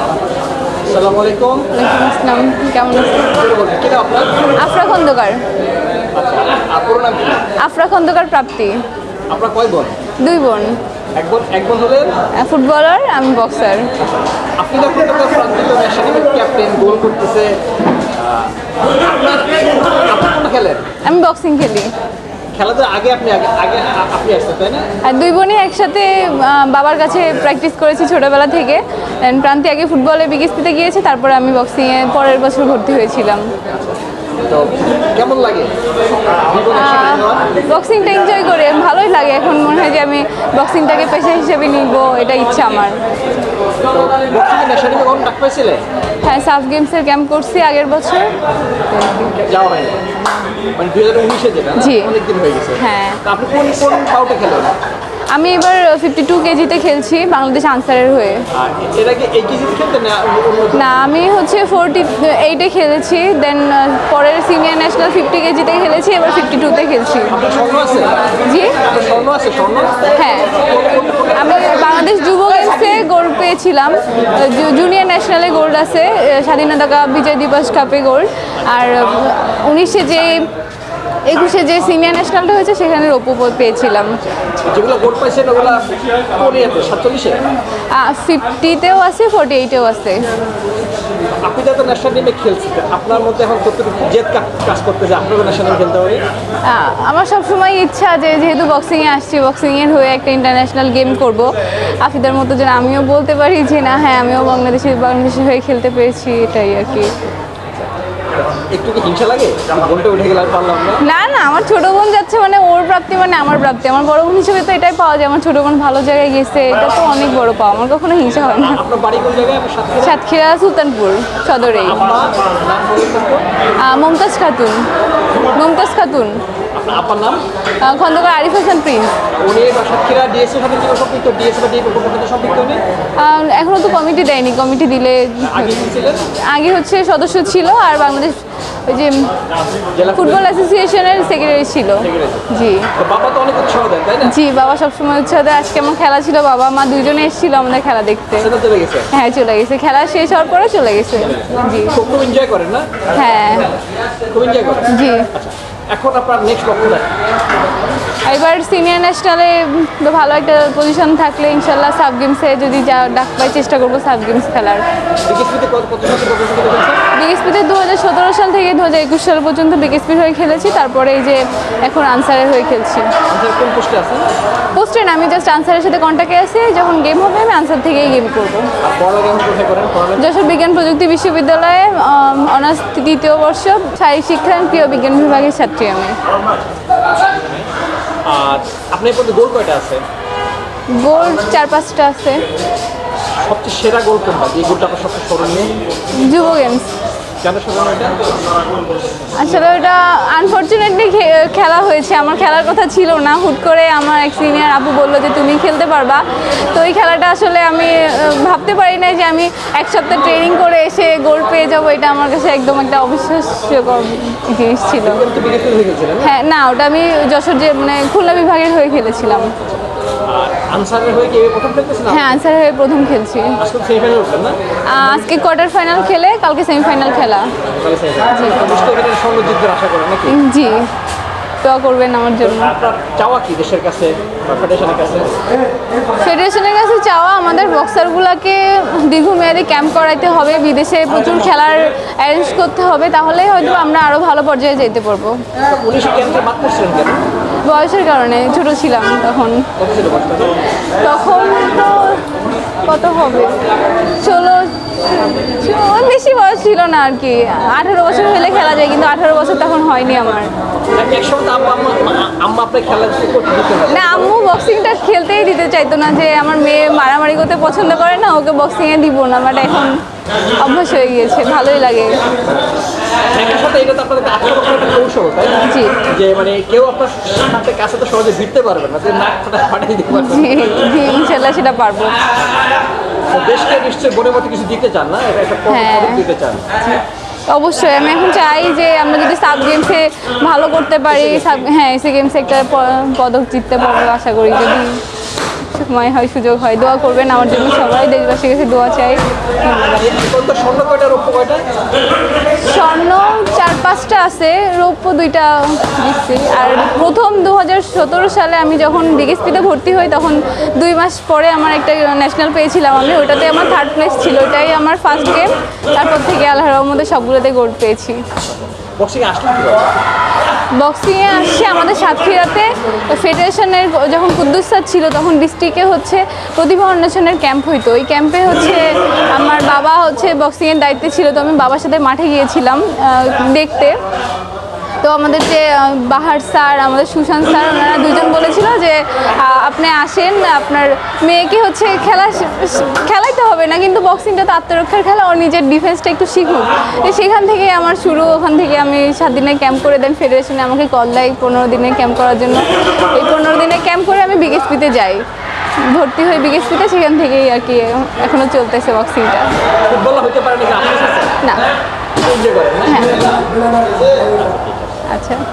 আসসালামু আলাইকুম। ওয়ালাইকুম আসসালাম। কেমন আছেন? কিনা আপনার? আফরা খন্দকার। আর নাম কি? আফরা খন্দকার প্রাপ্তি। আপনার কয় বোন? দুই বোন। এক বোন এক বোন হলেন? ফুটবলার আমি বক্সার। আপনি যখন তো প্রান্তিক ন্যাশনাল ক্যাপ্টেন গোল করতেছে আপনার খেলেন? আমি বক্সিং খেলি। খেলাতে আগে আপনি আগে আপনি আসতেন দুই বোনই একসাথে বাবার কাছে প্র্যাকটিস করেছি ছোটবেলা থেকে। প্রান্তি আগে ফুটবলে বিকেএসপিতে গিয়েছে, তারপরে আমি বক্সিংয়ে পরের বছর ভর্তি হয়েছিলাম। তো কেমন লাগে? বক্সিংটা এনজয় করি ভালোই লাগে এখন মনে হয় যে আমি বক্সিংটাকে পেশা হিসেবে নিব এটা ইচ্ছা আমার হ্যাঁ সাফ গেমসের ক্যাম্প করছি আগের বছর মানে? জি। হয়ে গেছে হ্যাঁ। আপনি কোন কোন পাউটে খেলেন আমি এবার ফিফটি টু কেজিতে খেলছি বাংলাদেশ আনসারের হয়ে। না না আমি হচ্ছে ফোরটি এইটে খেলেছি দেন পরের সিনিয়র ন্যাশনাল ফিফটি কেজিতে খেলেছি এবার ফিফটি টুতে খেলছি। জি? হ্যাঁ। আমি বাংলাদেশ যুব গেমসে গোল্ড পেয়েছিলাম জুনিয়র ন্যাশনালে গোল্ড আছে স্বাধীনতা কাপ বিজয় দিবস কাপে গোল্ড আর উনিশে যে একুশে যে সিনিয়র ন্যাশনালটা হয়েছে সেখানে রৌপ্য পেয়েছিলাম। যেগুলো গোল পাইছেন ওগুলো কোন ইয়াতে? সাতচল্লিশে? ফিফটিতেও আছে ফোর্টি এইটেও আছে। আপনি যাতে ন্যাশনাল টিমে খেলছেন আপনার মধ্যে এখন কতটুকু জেদ কাজ করতে যে আপনারও ন্যাশনাল খেলতে আমার সবসময় ইচ্ছা যে যেহেতু বক্সিংয়ে আসছি বক্সিংয়ের হয়ে একটা ইন্টারন্যাশনাল গেম করব। আফিদার মতো যেন আমিও বলতে পারি যে না হ্যাঁ আমিও বাংলাদেশের বাংলাদেশের হয়ে খেলতে পেরেছি এটাই আর কি। একটু কি হিংসা লাগে? গোলটা উঠে গেলে পারলাম না। না না আমার ছোট বোন যাচ্ছে মানে ওর প্রাপ্তি মানে আমার প্রাপ্তি। আমার বড় বোন হিসেবে তো এটাই পাওয়া যায়। আমার ছোট বোন ভালো জায়গায় গেছে এটা তো অনেক বড় পাওয়া। আমার কখনো হিংসা হয় না। আপনার বাড়ি কোন জায়গায়? সাতক্ষীরা? সুলতানপুর সদরেই। মমতাজ খাতুন। মমতাজ খাতুন। আপনার আপার নাম? খন্দকার আরিফ হাসান প্রিন্স। উনি বা ডিএসএ সাথে কি সম্পৃক্ত ডিএসএ বা সাথে সম্পৃক্ত নেই আহ, এখনও তো কমিটি দেয়নি। কমিটি দিলে আগে হচ্ছে সদস্য ছিল আর বাংলাদেশ ওই যে ফুটবল অ্যাসোসিয়েশনের সেক্রেটারি ছিল। জি। বাবা তো অনেক উৎসাহ দেন তাই না? জি বাবা সবসময় উৎসাহ দেয়। আজকে আমার খেলা ছিল বাবা মা দুজনে এসেছিল আমাদের খেলা দেখতে। চলে গেছে? হ্যাঁ চলে গেছে। খেলা শেষ হওয়ার পরে চলে গেছে। জি। খুব খুব এনজয় করেন না? হ্যাঁ। খুব এনজয় করেন। জি। আচ্ছা। এখন আপনার নেক্সট লক্ষ্য এবার সিনিয়র ন্যাশনালে তো ভালো একটা পজিশন থাকলে ইনশাল্লাহ সাব গেমসে যদি যা ডাক পাই চেষ্টা করব সাব গেমস খেলার। বিকেএসপিতে বিকেএসপিতে দু হাজার সতেরো সাল থেকে দু হাজার একুশ সাল পর্যন্ত বিকেএসপির হয়ে খেলেছি তারপরে এই যে এখন আনসারের হয়ে খেলছি। পোস্টে না আমি জাস্ট আনসারের সাথে কন্ট্যাক্টে আছি যখন গেম হবে আমি আনসার থেকেই গেম করব। যশোর বিজ্ঞান প্রযুক্তি বিশ্ববিদ্যালয়ে অনার্স তৃতীয় বর্ষ শারীরিক শিক্ষা প্রিয় বিজ্ঞান বিভাগের ছাত্রী আমি। আর আপনার প্রতি গোল কয়টা আছে? গোল চার পাঁচটা আছে। সবচেয়ে সেরা গোল কোনটা? যে গোলটা আপনার সবচেয়ে স্মরণীয়? যুব গেমস আসলে ওটা আনফর্চুনেটলি খেলা হয়েছে। আমার খেলার কথা ছিল না। হুট করে আমার এক সিনিয়র আপু বলল যে তুমি খেলতে পারবা? তো এই খেলাটা আসলে আমি ভাবতে পারি নাই যে আমি এক সপ্তাহ ট্রেনিং করে এসে গোল পেয়ে যাব। এটা আমার কাছে একদম একটা অবিশ্বাস্যকর জিনিস ছিল। হ্যাঁ না ওটা আমি যশোর যে মানে খুলনা বিভাগের হয়ে খেলেছিলাম। আনসারের হয়ে প্রথম আনসার প্রথম খেলছি। আজকে কোয়ার্টার ফাইনাল খেলে কালকে সেমিফাইনাল খেলা। জি। দোয়া করবেন আমার জন্য। চাওয়া কি দেশের কাছে ফেডারেশনের কাছে? ফেডারেশনের কাছে চাওয়া আমাদের বক্সারগুলোকে দীর্ঘমেয়াদী ক্যাম্প করাইতে হবে বিদেশে প্রচুর খেলার অ্যারেঞ্জ করতে হবে তাহলেই হয়তো আমরা আরও ভালো পর্যায়ে যেতে পারব। বয়সের কারণে ছোট ছিলাম তখন। তখন তো কত হবে? ষোলো- বেশি বয়স ছিল না আর কি। আঠারো বছর হলে খেলা যায় কিন্তু আঠারো বছর তখন হয়নি আমার। না আম্মু বক্সিংটা খেলতেই দিতে চাইতো না যে আমার মেয়ে মারামারি করতে পছন্দ করে না ওকে বক্সিংয়ে দিব না বাট এখন অভ্যাস হয়ে গিয়েছে ভালোই লাগে। জি। যে মানে কেউ আপনার কাছে তো সহজে ভিড়তে পারবে না যে জি ইনশাল্লাহ সেটা পারব। দেশকে নিশ্চয়ই মনে মতো কিছু দিতে চান না? এটা একটা হ্যাঁ। দিতে চান। অবশ্যই, আমি এখন চাই যে আমরা যদি সাব গেমসে ভালো করতে পারি, সাব হ্যাঁ এসে গেমসে একটা পদক জিততে পারব, আশা করি যদি সময় হয় সুযোগ হয় দোয়া করবেন আমার জন্য সবাই দেশবাসীর কাছে দোয়া চাই। স্বর্ণ চার পাঁচটা আছে রৌপ্য দুইটা দিচ্ছি। আর প্রথম দু হাজার সতেরো সালে আমি যখন ডিএসপিতে ভর্তি হই তখন দুই মাস পরে আমার একটা ন্যাশনাল পেয়েছিলাম আমি ওটাতে আমার থার্ড প্লেস ছিল ওটাই আমার ফার্স্ট গেম তারপর থেকে আল্লাহ রহমতে সবগুলোতে গোল্ড পেয়েছি। বক্সিং আসলে? বক্সিংয়ে আসছে আমাদের সাতক্ষীরাতে। ফেডারেশনের যখন কুদ্দুস স্যার ছিল, তখন ডিস্ট্রিক্টে হচ্ছে প্রতিভা অন্বেষণের ক্যাম্প হইতো। ওই ক্যাম্পে হচ্ছে আমার বাবা হচ্ছে বক্সিংয়ের দায়িত্বে ছিল, তো আমি বাবার সাথে মাঠে গিয়েছিলাম দেখতে। তো আমাদের যে বাহার স্যার আমাদের সুশান্ত স্যার ওনারা দুজন বলেছিল যে আপনি আসেন আপনার মেয়েকে হচ্ছে খেলা খেলাইতে হবে না কিন্তু বক্সিংটা তো আত্মরক্ষার খেলা ওর নিজের ডিফেন্সটা একটু শিখুক। তো সেখান থেকে আমার শুরু ওখান থেকে আমি সাত দিনের ক্যাম্প করে দেন ফেডারেশনে আমাকে কল দেয় পনেরো দিনের ক্যাম্প করার জন্য। এই পনেরো দিনের ক্যাম্প করে আমি বিকেএসপিতে যাই। ভর্তি হই বিকেএসপিতে সেখান থেকেই আর কি এখনও চলতেছে বক্সিংটা না। না? হ্যাঁ। আচ্ছা।